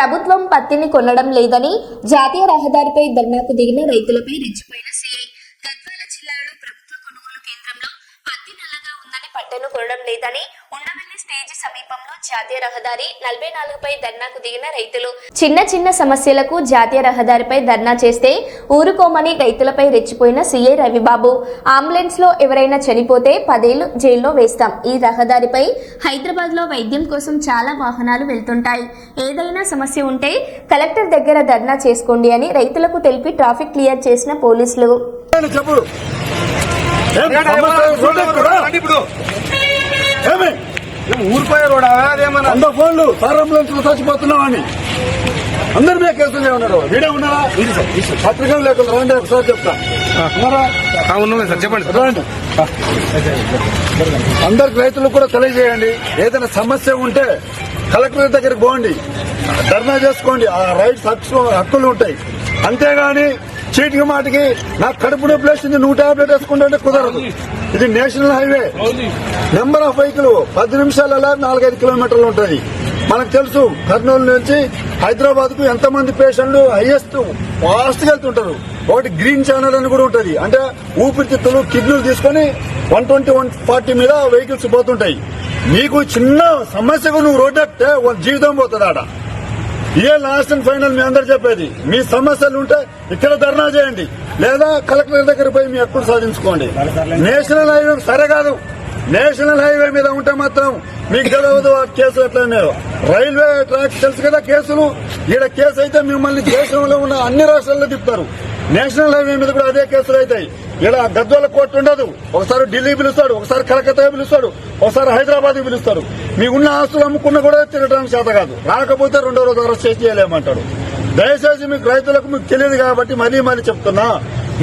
ప్రభుత్వం పత్తిని కొనడం లేదని జాతీయ రహదారిపై ధర్నాకు దిగిన రైతులపై రెచ్చిపోయిన సిఐ. గద్వాల జిల్లాలో ప్రభుత్వ కొనుగోలు కేంద్రంలో పత్తి నల్లగా ఉందని పట్టెను కొనడం లేదని ఉండవల్లి స్టేజ్ సమీపంలో జాతీయ రహదారి నలభై నాలుగుపై ధర్నాకు దిగిన రైతులు. చిన్న చిన్న సమస్యలకు జాతీయ రహదారిపై ధర్నా చేస్తే ఊరుకోమని రైతులపై రెచ్చిపోయిన సీఏ రవిబాబు. అంబులెన్స్లో ఎవరైనా చనిపోతే పదేళ్ళు జైల్లో వేస్తాం. ఈ రహదారిపై హైదరాబాద్లో వైద్యం కోసం చాలా వాహనాలు వెళ్తుంటాయి. ఏదైనా సమస్య ఉంటే కలెక్టర్ దగ్గర ధర్నా చేసుకోండి అని రైతులకు తెలిపి ట్రాఫిక్ క్లియర్ చేసిన పోలీసులు. చెప్పు? ఊరిపోయే రోడ్ అదేమన్నా? వంద ఫోన్లు అందరి మీద కేసులు ఏమన్నారు వీడియో ఉన్నారా? పత్రికలు లేకుండా రండి ఒకసారి చెప్తా. ఉన్నారా? ఉన్నాం సార్ చెప్పండి రండి. అందరికి రైతులకు కూడా తెలియజేయండి. ఏదైనా సమస్య ఉంటే కలెక్టర్ దగ్గరికి పోండి. ధర్నా చేసుకోండి. ఆ రైట్స్ హక్కు హక్కులు ఉంటాయి. అంతేగాని చీటికి మాటికి నాకు కడుపు నొప్పి లేచింది. నువ్వు టాబ్లెట్ వేసుకుంటే కుదరదు. ఇది national highway. Number of vehicle పది నిమిషాలలో నాలుగైదు కిలోమీటర్లు ఉంటుంది. మనకు తెలుసు కర్నూలు నుంచి హైదరాబాద్కు ఎంతమంది పేషెంట్లు హైయెస్ట్ ఫాస్ట్గా వెళ్తుంటారు. ఒకటి గ్రీన్ ఛానల్ అని కూడా ఉంటది. అంటే ఊపిరితిత్తులు కిడ్నీలు తీసుకొని వన్ ట్వంటీ వన్ ఫార్టీ మీద వెహికల్స్ పోతుంటాయి. నీకు చిన్న సమస్యకు నువ్వు రోడ్డు వాళ్ళ జీవితం పోతుంది ఆడ. ఇదే లాస్ట్ అండ్ ఫైనల్ మీ అందరు చెప్పేది? మీ సమస్యలు ఉంటే ఇక్కడ ధర్నా చేయండి. లేదా కలెక్టర్ దగ్గర పోయి మీ హక్కులు సాధించుకోండి. నేషనల్ హైవే సరే కాదు. నేషనల్ హైవే మీద ఉంటే మాత్రం మీకు తెలియదు ఆ కేసు ఎట్లా ఉన్నాయో. రైల్వే ట్రాక్ తెలుసు కదా కేసులు? ఈడ కేసు అయితే మిమ్మల్ని దేశంలో ఉన్న అన్ని రాష్ట్రాల్లో తిప్పుతారు. నేషనల్ హైవే మీద కూడా అదే కేసులు అవుతాయి. ఇక్కడ గద్వాల కోర్టు ఉండదు. ఒకసారి ఢిల్లీ పిలుస్తాడు ఒకసారి కలకత్తా పిలుస్తాడు ఒకసారి హైదరాబాద్ పిలుస్తాడు. మీకున్న ఉన్న ఆస్తులు అమ్ముకున్నా కూడా తిరగడానికి చేత కాదు. రాకపోతే రెండో రోజు అరెస్ట్ చేసి చేయలేమంటాడు. దయచేసి మీకు రైతులకు మీకు తెలియదు కాబట్టి మరీ మరీ చెప్తున్నా.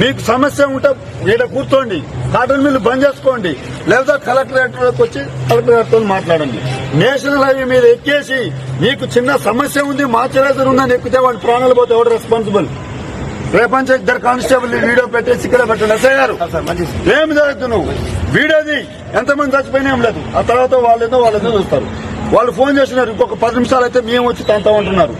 మీకు సమస్య ఉంటే ఈడ కూర్చోండి. కాటన్ మిల్లు బంద్ చేసుకోండి. లేదా కలెక్టరేట్ వచ్చి కలెక్టరేట్తో మాట్లాడండి. నేషనల్ హైవే మీద ఎక్కేసి మీకు చిన్న సమస్య ఉంది మా మాచరేజర్ ఉందని ఎక్కితే వాడి ప్రాణాలు పోతే ఎవరు రెస్పాన్సిబుల్? రేపంచే ఇద్దరు కానిస్టేబుల్ వీడియో పెట్టేసి ఇక్కడ పెట్టండి. ఎస్ఐ గారు ఏమి జరుగుతుంది నువ్వు వీడియోది ఎంతమంది చచ్చిపోయినా ఏం లేదు. ఆ తర్వాత వాళ్ళేదో వాళ్ళేదో చూస్తారు. వాళ్ళు ఫోన్ చేసినారు ఇంకొక పది నిమిషాలు అయితే మేము వచ్చి తంతా ఉంటున్నారు.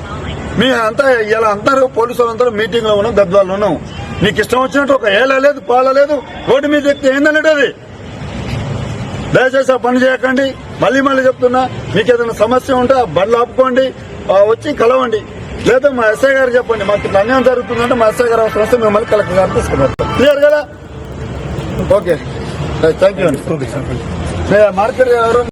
మీ అంతా ఇలా అందరూ పోలీసులు అందరూ మీటింగ్లో ఉన్నాం గద్వాల్లో ఉన్నాం. నీకు ఇష్టం వచ్చినట్టు ఒక ఏల లేదు పాల లేదు రోడ్డు మీద ఎక్కితే ఏందన్నట్టు అది? దయచేసి ఆ పని చేయకండి. మళ్ళీ మళ్ళీ చెప్తున్నా మీకు ఏదైనా సమస్య ఉంటే ఆ బండ్లు ఆపుకోండి వచ్చి కలవండి. లేదా మా ఎస్ఐ గారు చెప్పండి మాకు అన్యాయం జరుగుతుందంటే మా ఎస్ఐ గారు అవసరం వస్తే మిమ్మల్ని కలెక్టర్ గారు తీసుకున్నారు. క్లియర్ కదా? ఓకే. థ్యాంక్ యూ అండి. మార్కెట్ ఎవరు?